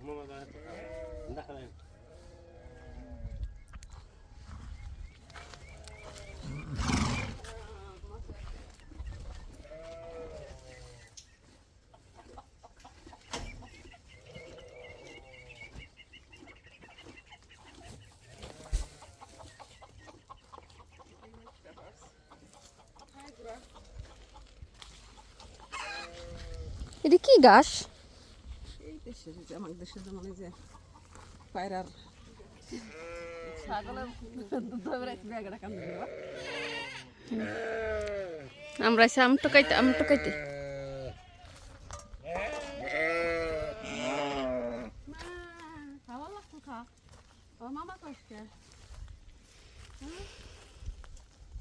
엄마마다 했다. 나 하나. গাছ? এই যে আমার যেমন এই পায়রার কান আমরা এসে আম টকাইতে আম টকাইতে।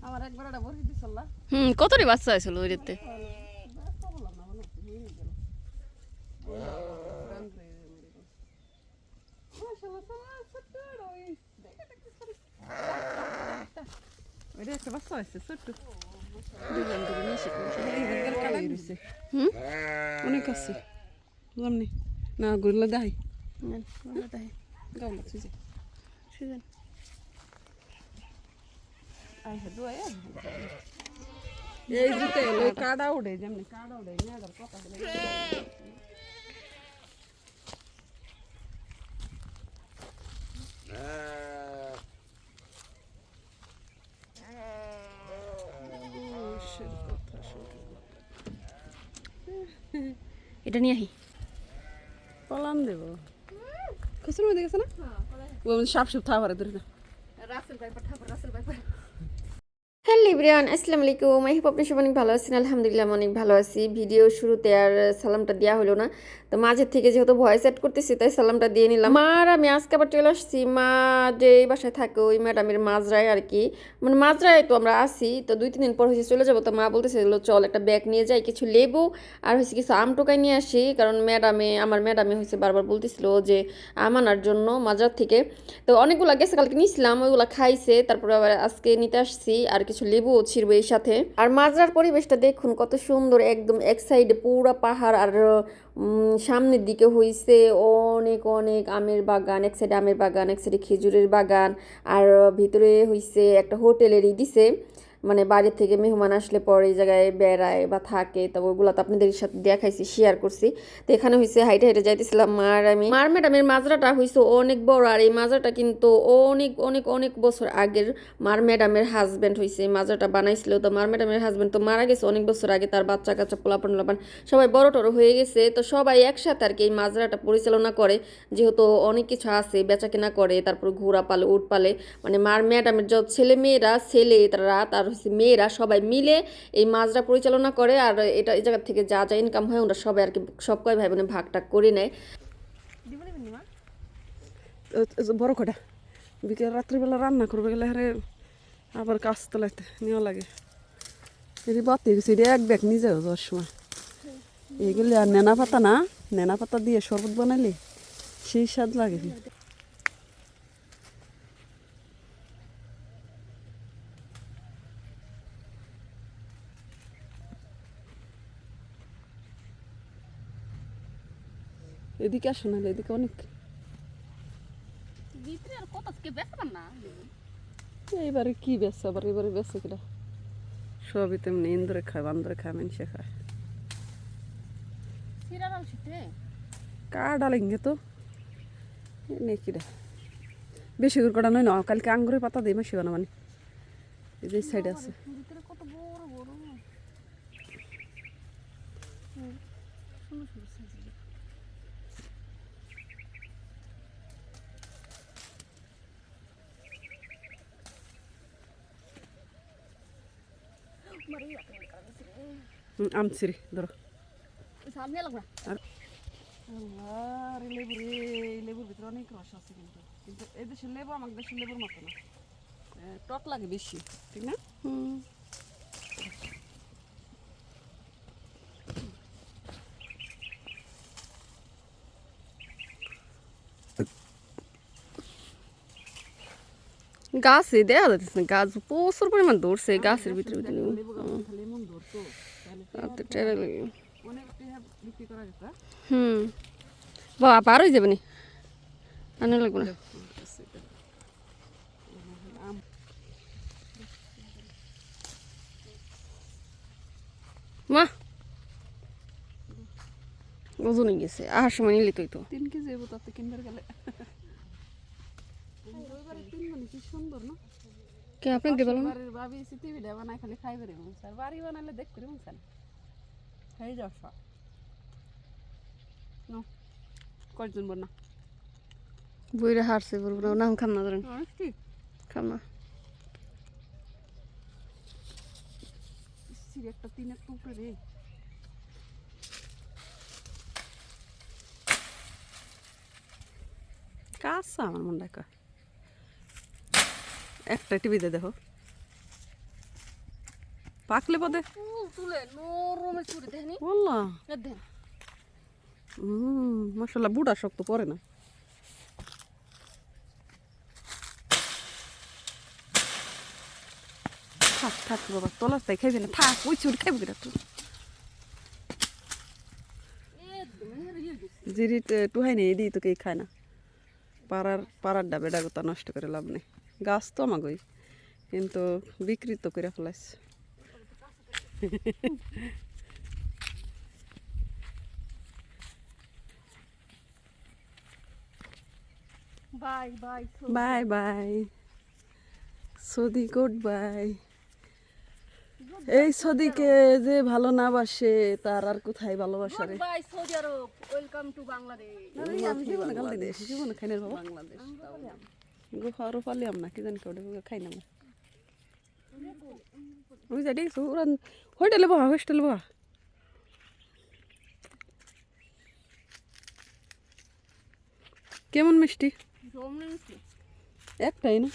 আমার একবার বসে দিছিল। হুম কতটি বাচ্চা হয়েছিল ওইটাতে বললাম না মনে হচ্ছে নিয়ে গেল দুজন মিশে কালাই রয়েছে হুম অনেক আছে বুঝলাম নি না ওগুলো দেখাই। গাউলা তুই যে সুজন। আই হে দুয়া এই জুতে কাটা উড়ে যেমনি কাটা উড়ে মেয়েদের কথা বলে এটা নিয়ে আহি পলান দেব। খুচুর মধ্যে গেছে না? ও সাপ সাপ থাবার ধরে না। হ্যালো ইব্রিয়ান আসসালামু আলাইকুম। এই আপনি সব অনেক ভালো আছেন। আলহামদুলিল্লাহ অনেক ভালো আছি। ভিডিও শুরুতে আর সালামটা দেওয়া হলো না। তো মাঝের থেকে যেহেতু ভয়েস সেট করতেছি, তাই সালামটা দিয়ে নিলাম। মা আর আমি আজকে আবার চলে আসছি। মা, যে বাসায় থাকে, ওই ম্যাডামের মাজরায় আর কি। মানে মাজরায় তো আমরা আসি তো দুই, তিন দিন পর হয়েছে চলে যাব। তো মা বলতেছে চল একটা ব্যাগ নিয়ে যাই, কিছু লেবু আর হয়েছে কিছু আম টোকাই নিয়ে আসি। কারণ ম্যাডামে, আমার ম্যাডামে হয়েছে বারবার বলতেছিল যে আম আনার জন্য মাজার থেকে। তো অনেকগুলো, গেছে কালকে নিয়েছিলাম ওইগুলো খাইছে। তারপরে আবার আজকে নিতে আসছি আর কিছু লেবুও ছিড়বে এই সাথে। আর মাজরার পরিবেশটা দেখুন, কত সুন্দর, একদম এক সাইডে পুরা পাহাড় আর সামনের দিকে হইছে অনেক অনেক আমের বাগান, এক সাইডে আমের বাগান, এক সাইডে খেজুরের বাগান, আর ভিতরে হইছে একটা হোটেলেরই দিছে। মানে বাইরে থেকে মেহমান আসলে পরে এই জায়গায় বেড়ায় বা থাকে, তো ওগুলো তো আপনাদের সাথে দেখাইছি শেয়ার করছি। তো এখানে হয়েছে হাইটে হাইটে যাইতেছিলাম মার আমি। মার ম্যাডামের মাজরাটা হয়েছে অনেক বড়, আর এই মাজরাটা কিন্তু অনেক অনেক অনেক বছর আগের মার ম্যাডামের হাজব্যান্ড হয়েছে এই মাজাটা বানাইছিল। তো মার ম্যাডামের হাজব্যান্ড তো মারা গেছে অনেক বছর আগে, তার বাচ্চা কাচ্চা পোলাপান লাপান সবাই বড় টড়ো হয়ে গেছে। তো সবাই একসাথে আর কি এই মাজরাটা পরিচালনা করে, যেহেতু অনেক কিছু আছে বেচা কেনা করে, তারপর ঘোড়া পালে, উট পালে। মানে মার ম্যাডামের যত ছেলে মেয়েরা ছেলে, তারা তার হচ্ছে মেয়েরা সবাই মিলে এই মাজরা পরিচালনা করে আর এটা এই জায়গা থেকে যা যা ইনকাম হয় ওরা সবাই আর কি সব কয় ভাই বোনে ভাগ টাগ করে নেয়। বড় কটা বিকেল রাত্রিবেলা রান্না করবে গেলে হারে আবার কাজ তোলাইতে নেওয়া লাগে। এটি বাতি গেছে, এটি এক ব্যাগ যাও যাওয়ার সময়। এগুলি আর নেনা পাতা না, নেনা পাতা দিয়ে শরবত বানাইলে সেই স্বাদ লাগে। এদিকে আসো না এদিকে অনেক। এইবারে কি বেচছে আবার? এবারে বেচছে কিনা সবই তেমনি ইন্দুরে খায় বান্দরে খায় মানুষে খায়। কা ডালেঙ্গে তো? নেকিরা বেশি করে কটা নয় না কালকে আঙ্গুরের পাতা দিয়ে মাসি বানা মানে এই যে সাইডে আছে। কত বড় বড় সুন্দর সুন্দর সাইজের হুম, আমছিরি ধরো সামনে লাগবে আর লেবু রে লেবুর ভিতরে অনেক রস আছে কিন্তু কিন্তু এই দেশের লেবু আমাদের দেশের লেবুর মতো না টক লাগে বেশি গাছে দেখা যাচ্ছে না গাছ প্রচুর পরিমাণ ধরছে গাছের ভিতরে ভিতরে হুম। বাবা পার হয়ে যাবে নি? আনে লাগবে না। মা! ওজনই গেছে আহার সময় নিলি তুই তো তিন কেজি তাতে কিনবার গেলে। কি সুন্দর না? কে আপনি দিতে পারলাম বাড়ির ভাবি এসে টিভিটা বানাই খালি খাই বেরি মন স্যার বাড়ি বানালে দেখ করি মন স্যার খাই যাও সব নো কয়জন বল না বইরে হারছে বলব না নাম খাম না ধরেন। খাম না। সির একটা তিনের টুকরে রে। কাঁচা আমার মন ডাকা একটা টিভিতে দেখো। পাকলে পদে। মশলা বুড়া শক্ত পরে না। থাক থাক বাবা তলার তাই খাইবি না। থাক ওই চুর খাইবি না তুই জিরি টুহাই নেই দিই তোকে খায় না। পাড়ার পাড়ার ডাবে ডাগতা নষ্ট করে লাভ নেই। গাছ তো আমাগই কিন্তু বিক্রি তো করে ফেলাইছে। Bye bye bye bye. সদি good bye. এই সদিকে যে ভালো না বাসে তার আর কোথায় ভালোবাসা রে? Bye Saudi Arab. Welcome to Bangladesh. আমি জীবনে গাল দিই জীবনে খাই বাবা বাংলাদেশ। গুহারও পালিয়াম না কি জানি কেউ খাই না ওই যাই দেখছ ওরা হোটেলে বহা হোস্টেলে বহা। কেমন মিষ্টি? একটাই না?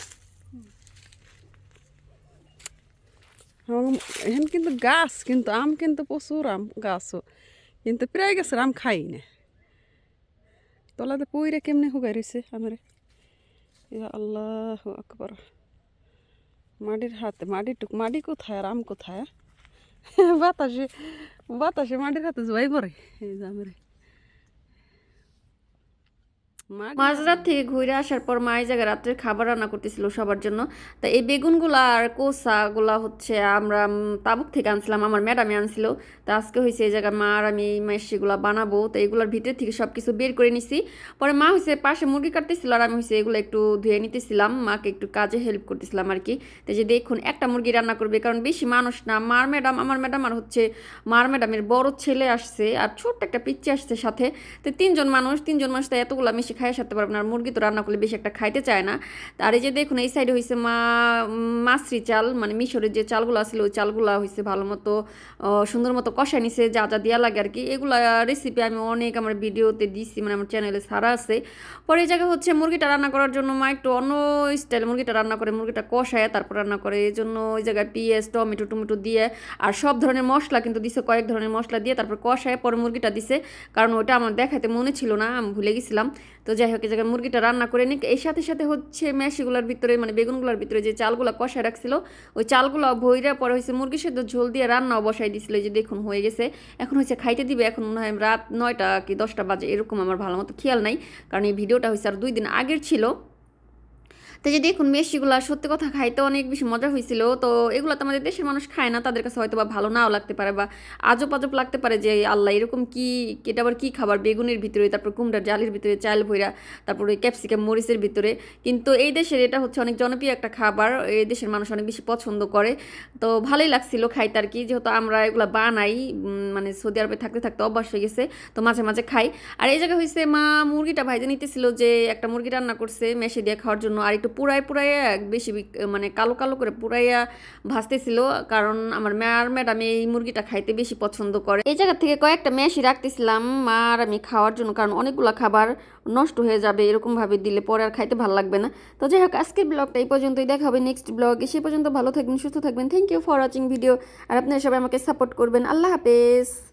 এখন কিন্তু গাছ, কিন্তু আম কিন্তু প্রচুর আম, গাছও। কিন্তু প্রায় গাছের আম খাই না। তলাতে পইরে কেমনে হুগাই রয়েছে আমার? আল্লাহ আকবর। মাটির হাতে মাটিটুক মাটি কোথায় আর আম কোথায়? বাতাসে বাতাসে মাটির হাতে জোয়াই পড়ে এই মাটি মাঝরাত থেকে ঘুরে আসার পর মা এই জায়গায় রাত্রের খাবার রান্না করতেছিল সবার জন্য। তা এই বেগুনগুলা আর কোসাগুলা হচ্ছে আমরা তাবুক থেকে আনছিলাম, আমার ম্যাডামে আনছিল। তা আজকে হয়েছে এই জায়গায় মা আর আমি মেশিগুলা বানাবো। তো এগুলোর ভিতর থেকে সব কিছু বের করে নিছি। পরে মা হয়েছে পাশে মুরগি কাটতেছিল আর আমি হয়েছে এগুলো একটু ধুয়ে নিতেছিলাম। মাকে একটু কাজে হেল্প করতেছিলাম আর কি। তো যে দেখুন, একটা মুরগি রান্না করবে, কারণ বেশি মানুষ না। মার ম্যাডাম, আমার ম্যাডাম আর হচ্ছে মার ম্যাডামের বড় ছেলে আসছে আর ছোট্ট একটা পিচ্চি আসছে সাথে। তো তিনজন মানুষ তিনজন মানুষ তো এতগুলো মিশে খাইয়ে সারতে পারবে না। আর মুরগি তো রান্না করলে বেশি একটা খাইতে চায় না। আর এই যে দেখুন, এই সাইডে হয়েছে মা মাসরি চাল মানে মিশরের যে চালগুলো আছিল ওই চালগুলো হয়েছে ভালো মতো সুন্দর মতো কষায় নিছে, যা যা দেওয়া লাগে আর কি এগুলো রেসিপি আমি অনেক আমার ভিডিওতে দিছি মানে আমার চ্যানেলে সারা আছে। পরে এই জায়গায় হচ্ছে মুরগিটা রান্না করার জন্য মা একটু অন্য স্টাইল মুরগিটা রান্না করে, মুরগিটা কষায় তারপর রান্না করে। এই জন্য ওই জায়গায় পেঁয়াজ, টমেটো টমেটো দিয়ে, আর সব ধরনের মশলা কিন্তু দিছে, কয়েক ধরনের মশলা দিয়ে তারপর কষায়, পরে মুরগিটা দিছে। কারণ ওটা আমার দেখাতে মনে ছিল না, আমি ভুলে গেছিলাম। তো যাই হোক, এই জায়গায় মুরগিটা রান্না করে নিক। এর সাথে সাথে হচ্ছে ম্যাশিগুলোর ভিতরে মানে বেগুনগুলোর ভিতরে যে চালগুলো কষায় রাখছিল, ওই চালগুলো ভৈরা পরে হয়েছে মুরগি সেদ্ধ ঝোল দিয়ে রান্নাও বসাই দিছিল। যে দেখুন, হয়ে গেছে। এখন হচ্ছে খাইতে দিবে। এখন মনে হয় রাত নয়টা কি দশটা বাজে, এরকম আমার ভালো মতো খেয়াল নাই। কারণ এই ভিডিওটা হচ্ছে আর দুই দিন আগের ছিল। তো যে দেখুন মেশিগুলো সত্যি কথা খাইতে অনেক বেশি মজা হয়েছিল তো এগুলো তো আমাদের দেশের মানুষ খায় না, তাদের কাছে হয়তো বা ভালো নাও লাগতে পারে বা আজব আজব লাগতে পারে যে, আল্লাহ, এরকম কি, এটা আবার কী খাবার? বেগুনের ভিতরে, তারপর কুমড়ার জালের ভিতরে, চাল ভইরা, তারপর ক্যাপসিকাম, মরিচের ভিতরে। কিন্তু এই দেশের এটা হচ্ছে অনেক জনপ্রিয় একটা খাবার, এই দেশের মানুষ অনেক বেশি পছন্দ করে। তো ভালোই লাগছিল খাইতে আর কি যেহেতু আমরা এগুলো বানাই মানে সৌদি আরবে থাকতে থাকতে অভ্যাস হয়ে গেছে, তো মাঝে মাঝে খাই। আর এই জায়গায় হয়েছে মা মুরগিটা ভাইজে নিতেছিল যে, একটা মুরগি রান্না করছে, মেশে দিয়ে খাওয়ার জন্য আর একটু পুরাই পুরাইয়া বেশি মানে কালো কালো করে পুরাইয়া ভাজতেছিল। কারণ আমার মার ম্যাডাম এই মুরগিটা খাইতে বেশি পছন্দ করে। এই জায়গা থেকে কয়েকটা মেশি রাখতেছিলাম মা আর আমি খাওয়ার জন্য, কারণ অনেকগুলো খাবার নষ্ট হয়ে যাবে এরকমভাবে দিলে পরে আর খাইতে ভালো লাগবে না। তো যাই হোক, আজকের ব্লগটা এই পর্যন্তই। দেখা হবে নেক্সট ব্লগে সে পর্যন্ত ভালো থাকবেন, সুস্থ থাকবেন। Thank you for watching video আর আপনারা সবাই আমাকে সাপোর্ট করবেন। আল্লাহ হাফেজ।